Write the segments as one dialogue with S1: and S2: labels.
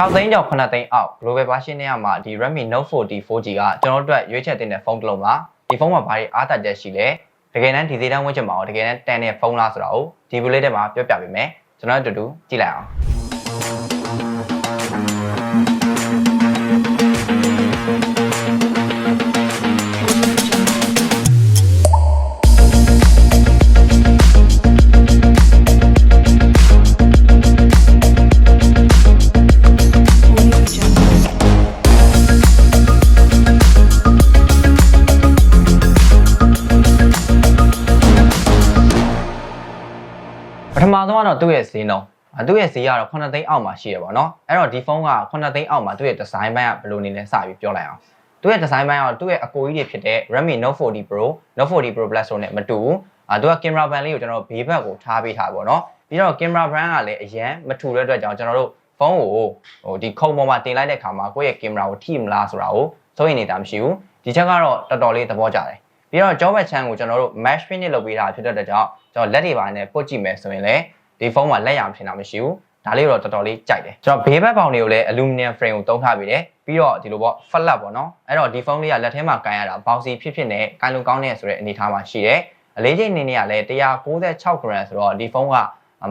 S1: 6သိန်းကျော်9သိန်းအောက် global version နဲ့မှာဒီ Redmi Note 40 4G ကကျွန်တော်တို့အတွက်ရွေးချယ်တင်တဲ့ဖုန်းတစ်လုံးပါဒီဖုန်းမှာဘာတွေအားသာချက်ရှိလဲတကယ်တမ်းဒီဈေးတန်းဝန်းကျင်မှာရောတကယ်တမ်းတန်တဲ့ဖုန်းလားဆိုတာကိုဒီ video လေးထဲမှာပြောပြပေးမယ်ကျွန်တော်တို့အတူတူကြည့်လိုက်အောင် ထမဆုံးကတော့သူ့ရဲ့ဈေးနှုန်းအဲသူ့ရဲ့ဈေးကတော့9သိန်းအောက်မှာရှိရပါတော့။အဲ့တော့ဒီဖုန်းက9သိန်းအောက်မှာသူ့ရဲ့ဒီဇိုင်းပိုင်းကဘယ်လိုနေလဲစပြီးပြောလိုက်အောင်။သူ့ရဲ့ဒီဇိုင်းပိုင်းကတော့သူ့ရဲ့အကိုကြီးတွေဖြစ်တဲ့ Redmi Note 40 Pro, Note 40 Pro Plus တို့နဲ့မတူဘူး။အဲသူကကင်မရာဘန်လေးကိုကျွန်တော်ဘေးဘက်ကိုထားပေးထားပါတော့။ပြီးတော့ကင်မရာဘန်ကလည်းအရန်မထူတဲ့အတွက်ကြောင့်ကျွန်တော်တို့ဖုန်းကိုဟိုဒီခုံပေါ်မှာတင်လိုက်တဲ့အခါမှာကိုယ့်ရဲ့ကင်မရာကိုထိမလားဆိုတာကိုစိုးရိမ်နေတာမရှိဘူး။ဒီချက်ကတော့တော်တော်လေးသဘောကျတယ်။ ပြီးတော့ job channel ကိုကျွန်တော်တို့ match finish လုပ်ပေးတာဖြစ်တဲ့အတွက်ကြောင့်ကျွန်တော်လက်တွေပါနဲ့ပုတ်ကြည့်မယ်ဆိုရင်လည်းဒီဖုန်းမှာလက်ရမထင်တာမရှိဘူးဒါလေးတော့တော်တော်လေးကြိုက်တယ်ကျွန်တော်ဘေးဘက်ပေါင်တွေကိုလည်း aluminum frame ကိုတုံးထားပေးတယ်ပြီးတော့ဒီလိုပေါ့ flat ပေါ့နော်အဲ့တော့ဒီဖုန်းလေးကလက်ထဲမှာကန်ရတာ bouncy ဖြစ်ဖြစ်နဲ့ကန်လုံကောင်းနေဆိုတဲ့အနေအထားမှာရှိတယ်အလေးချိန်နေနေကလည်း196 gram ဆိုတော့ဒီဖုန်းက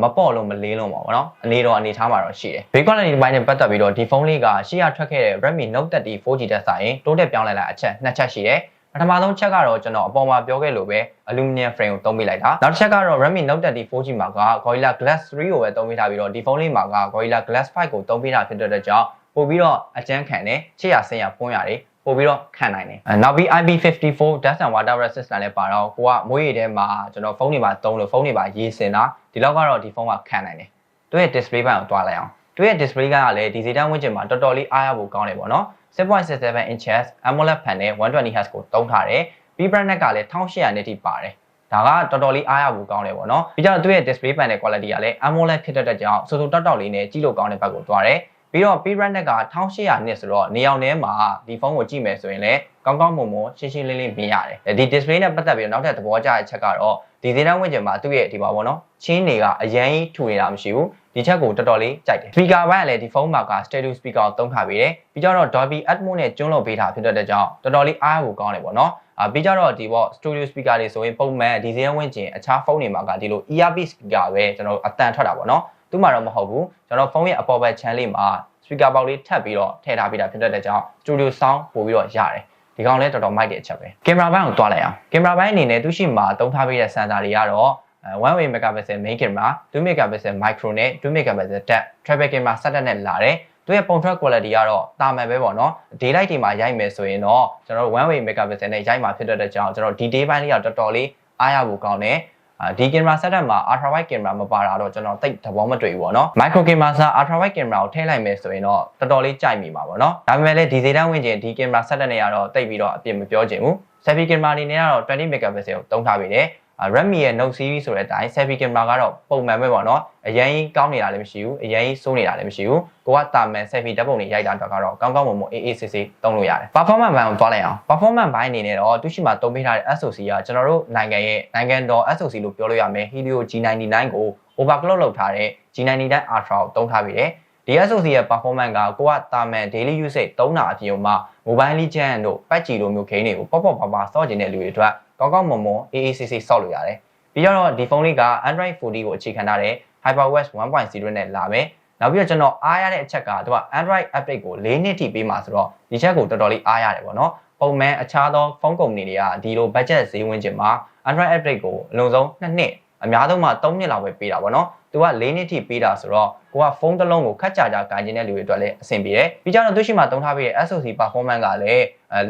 S1: မပေါ့လို့မလေးလို့ပါဘောနော်အနေတော်အနေထားမှာတော့ရှိတယ် big quality ဒီပိုင်းနဲ့ပတ်သက်ပြီးတော့ဒီဖုန်းလေးကရှေ့ရထွက်ခဲ့တဲ့ Redmi Note 30 4G တက်ဆိုင်တိုးတက်ပြောင်းလဲလာအချက်နှစ်ချက်ရှိတယ် ထမဆုံးချက်ကတော့ကျွန်တော်အပေါ်မှာပြောခဲ့လို့ပဲ aluminum frame ကိုသုံးပေးလိုက်တာနောက်တစ်ချက်ကတော့ Redmi Note 30 4G မှာက Gorilla Glass 3ကိုပဲသုံးပေးထားပြီးတော့ဒီဖုန်းလေးမှာက Gorilla Glass 5ကိုသုံးပေးတာဖြစ်တဲ့အတွက်ကြောင့်ပို့ပြီးတော့အကျန်းခံတယ်ချစ်ရဆင်းရပွန်းရတယ်ပို့ပြီးတော့ခံနိုင်တယ်အဲနောက်ပြီး IP54 dust and water resistant လည်းပါတော့ကိုကမွေးရည်ထဲမှာကျွန်တော်ဖုန်းတွေမှာသုံးလို့ဖုန်းတွေမှာရေးစင်တာဒီလောက်ကတော့ဒီဖုန်းကခံနိုင်တယ်သူရဲ့ display ဘက်ကိုတွားလိုက်အောင် သူရဲ့ display ကလည်းဒီစီတန်းဝန်းကျင်မှာတော်တော်လေးအားရဖို့ကောင်းတယ်ပေါ့နော်6.67 inches AMOLED panel 120Hz ကိုသုံးထားတယ် B brightness ကလည်း1800နစ်ထိပါတယ်ဒါကတော်တော်လေးအားရဖို့ကောင်းတယ်ပေါ့နော်ပြီးတော့သူရဲ့ display panel quality ကလည်း AMOLED ဖြစ်တဲ့အတွက်ကြောင့်စိုးစိုးတောက်တောက်လေးနဲ့ကြည့်လို့ကောင်းတဲ့ဘက်ကိုတွားတယ်ပြီးတော့ P brightness က1800နစ်ဆိုတော့နေအောင်ထဲမှာဒီဖုန်းကိုကြည့်မယ်ဆိုရင်လည်းကောင်းကောင်းမွန်မွန်ရှင်းရှင်းလင်းလင်းမြင်ရတယ်ဒီ display နဲ့ပတ်သက်ပြီးတော့နောက်ထပ်သဘောကျတဲ့ချက်ကတော့ဒီဈေးတန်းဝင့်ကျင်မှာသူ့ရဲ့ဒီပါပေါ့နော်ချင်းတွေကအရန်ကြီးထူနေတာမရှိဘူး ဒီချက်ကိုတော်တော်လေးကြိုက်တယ် speaker ဘက်ကလည်းဒီဖုန်းမှာက stereo speaker ကိုသုံးထားပေးတယ်ပြီးတော့ Dolby Atmos နဲ့ကျွန်းလို့ပေးထားဖြစ်တဲ့ကြောင့်တော်တော်လေးအားရဖို့ကောင်းတယ်ပေါ့နော်အာပြီးကြတော့ဒီပေါ့ studio speaker တွေဆိုရင်ပုံမှန်ဒီဈေးဝင့်ကျင်အခြားဖုန်းတွေမှာကဒီလို earpiece speaker ပဲကျွန်တော်အတန်ထွက်တာပေါ့နော်သူ့မှာတော့မဟုတ်ဘူးကျွန်တော်ဖုန်းရဲ့အပေါ်ဘက် channel လေးမှာ speaker box လေးထပ်ပြီးတော့ထည့်ထားပေးတာဖြစ်တဲ့ကြောင့် studio sound ပို့ပြီးတော့ရတယ်ဒီကောင်လည်းတော်တော်မိုက်တဲ့အချက်ပဲကင်မရာဘိုင်းကိုတွားလိုက်အောင်ကင်မရာဘိုင်းအနေနဲ့သူရှိမှာသုံးထားပေးတဲ့ sensor တွေကတော့ 1 megapixel main camera 2 megapixel micro နဲ့2 megapixel depth travel camera setup နဲ့လာတယ်သူရဲ့ပုံထွက် quality ကတော့တာမန်ပဲပေါ့နော် daylight တွေမှာရိုက်မယ်ဆိုရင်တော့ကျွန်တော်တို့1 megapixel နဲ့ရိုက်မှာဖြစ်တဲ့အတွက်ကြောင့်ကျွန်တော် detail ဘိုင်းလေးကတော်တော်လေးအားရဖို့ကောင်းတယ်အာဒီကင်မရာ setup မှာ ultra wide camera မပါတာတော့ကျွန်တော်တိတ်သဘောမတွေ့ဘူးပေါ့နော် micro camera စာ ultra wide camera ကိုထည့်လိုက်မယ်ဆိုရင်တော့တော်တော်လေးကြိုက်မိမှာပေါ့နော်ဒါပေမဲ့လည်းဒီဈေးတန်းဝင်ခြင်းဒီ camera setup နဲ့ကတော့တိတ်ပြီးတော့အပြစ်မပြောချင်ဘူး selfie camera အနေနဲ့ကတော့20 megapixel ကိုသုံးထားပေးတယ် Redmi ရဲ့ Note series ဆိုတဲ့အတိုင်း selfie camera ကတော့ပုံမှန်ပဲပေါ့နော်အရင်ကြီးကောင်းနေတာလည်းမရှိဘူးအရင်ကြီးစိုးနေတာလည်းမရှိဘူးကိုကတာမန် selfie ဓာတ်ပုံတွေရိုက်တာတော့ကတော့ကောင်းကောင်းမွန်မွန်အေးအေးဆေးဆေးသုံးလို့ရတယ် performance ဘိုင်းကိုတွားလိုက်အောင် performance ဘိုင်းအနေနဲ့တော့သူရှိမှသုံးပေးထားတဲ့ SoC ကကျွန်တော်တို့နိုင်ငံရဲ့နိုင်ငံတော် SoC လို့ပြောလို့ရမယ် Helio G99 ကို overclock လုပ်ထားတဲ့ G99 Ultra ကိုသုံးထားပြီးတယ်ဒီ SoC ရဲ့ performance ကကိုကတာမန် daily usage သုံးတာအပြင်မှာ mobile legend တို့ PUBG လိုမျိုး game တွေကိုပေါ့ပေါ့ပါပါစော့ကျင်တဲ့လူတွေအတွက်ကောင်းကောင်းမွန်မွန်အေးအေးဆေးဆေးစော့လို့ရတယ်ပြီးတော့ဒီဖုန်းလေးက Android 40ကိုအခြေခံထားတဲ့ HyperOS 1.0နဲ့လာမယ်နောက်ပြီးတော့ကျွန်တော်အားရတဲ့အချက်ကသူက Android update ကို၄နှစ်ထိပေးမှာဆိုတော့ဒီချက်ကိုတော်တော်လေးအားရတယ်ပေါ့နော်ပုံမှန်အခြားသောဖုန်းကုမ္ပဏီတွေကဒီလို budget ဈေးဝင်ကျင်မှာ Android update ကိုအလုံးစုံ2နှစ် အများဆုံးမှ3နှစ်လောက်ပဲပေးတာပေါ့နော်သူက၄နှစ်ထိပေးတာဆိုတော့ကိုကဖုန်းတစ်လုံးကိုခက်ကြကြကိုင်ကျင်တဲ့လူတွေအတွက်လည်းအဆင်ပြေတယ်ပြီးကြတော့သူရှိမှသုံးထားပေးတဲ့ SoC performance ကလည်း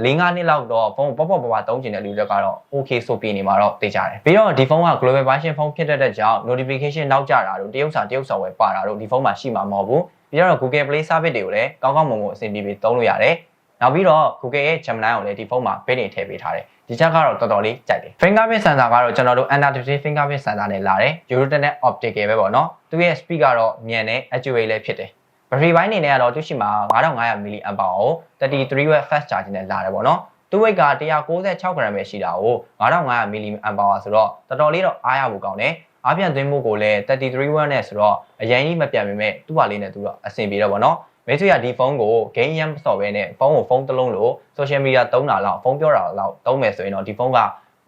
S1: ၄၅နှစ်လောက်တော့ဖုန်းကိုပေါ့ပေါ့ပါပါသုံးကျင်တဲ့လူတွေကတော့ okay ဆိုပြီးနေမှာတော့သိကြတယ်ပြီးတော့ဒီဖုန်းက global version ဖုန်းဖြစ်တဲ့ကြောင့် notification နောက်ကျတာတို့တရုပ်စာတရုပ်စာဝယ်ပါတာတို့ဒီဖုန်းမှာရှိမှာမဟုတ်ဘူးပြီးတော့ Google Play Service တွေကိုလည်းကောင်းကောင်းမွန်မွန်အဆင်ပြေပြေသုံးလို့ရတယ် နောက်ပြီးတော့ Google ရဲ့ Gemini ကိုလည်းဒီဖုန်းမှာပေးနေထည့်ပေးထားတယ်ဒီချက်ကတော့တော်တော်လေးကြိုက်တယ် fingerprint sensor ကတော့ကျွန်တော်တို့ adaptive fingerprint sensor နဲ့လာတယ် Euronet optical ပဲပေါ့နော်သူရဲ့ speed ကတော့မြန်တယ် accurate လည်းဖြစ်တယ် battery ဘိုင်းအနေနဲ့ကတော့သူရှိမှာ9500 mAh ကို33 watt fast charging နဲ့လာတယ်ပေါ့နော်သူ weight က196 gram ပဲရှိတာကို9500 mAh ဆိုတော့တော်တော်လေးတော့အားရဖို့ကောင်းတယ်အားပြန်သွင်းမှုကိုလည်း33 watt နဲ့ဆိုတော့အရင်ကြီးမပြန်ပေမဲ့သူ့ဟာလေးနဲ့သူတော့အဆင်ပြေတော့ဗောနော် မိတ်ဆွေကဒီဖုန်းကို game ရမ်းမစော့ဘဲနဲ့ဖုန်းကိုဖုန်းတစ်လုံးလို့ social media သုံးတာလောက်ဖုန်းပြောတာလောက်သုံးမယ်ဆိုရင်တော့ဒီဖုန်းက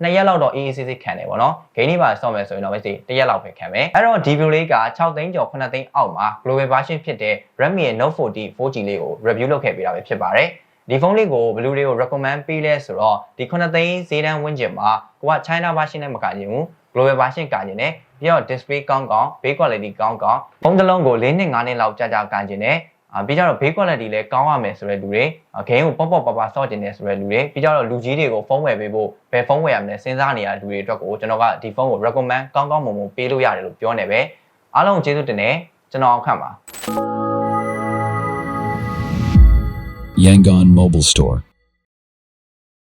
S1: နှစ်ရက်လောက်တော့အေးအေးဆေးဆေးခံတယ်ပေါ့နော်ဂိမ်းလေးပါဆော့မယ်ဆိုရင်တော့ပဲစီတစ်ရက်လောက်ပဲခံမယ်အဲ့တော့ဒီ view လေးက6သိန်းကျော်9သိန်းအောက်မှာ global version ဖြစ်တဲ့ Redmi ရဲ့ Note 40 4G လေးကို review လုပ်ခဲ့ပေးတာပဲဖြစ်ပါတယ်ဒီဖုန်းလေးကိုဘယ်လူတွေကို recommend ပေးလဲဆိုတော့ဒီ9သိန်းဈေးတန်းဝန်းကျင်မှာကိုက China version နဲ့မကကျင်ဘူး global version ကကျင်တယ်ပြီးတော့ display ကောင်းကောင်း build quality ကောင်းကောင်းဖုန်းတစ်လုံးကို၄နှစ်၅နှစ်လောက်ကြာကြာကန်ကျင်တယ်အာ ပြီးကြတော့ build quality လည်းကောင်းရမယ်ဆိုတဲ့လူတွေဂိမ်းကိုပေါ့ပေါ့ပါပါစော့ကျင်တယ်ဆိုတဲ့လူတွေပြီးကြတော့လူကြီးတွေကိုဖုန်းဝယ်ပေးဖို့ဘယ်ဖုန်းဝယ်ရမလဲစဉ်းစားနေရတဲ့လူတွေအတွက်ကိုကျွန်တော်ကဒီဖုန်းကို recommend ကောင်းကောင်းမွန်မွန်ပေးလို့ရတယ်လို့ပြောနေပဲအားလုံးကျေးဇူးတင်တယ်ကျွန်တော်အောင်ခန့်ပါ
S2: Yangon Mobile Store.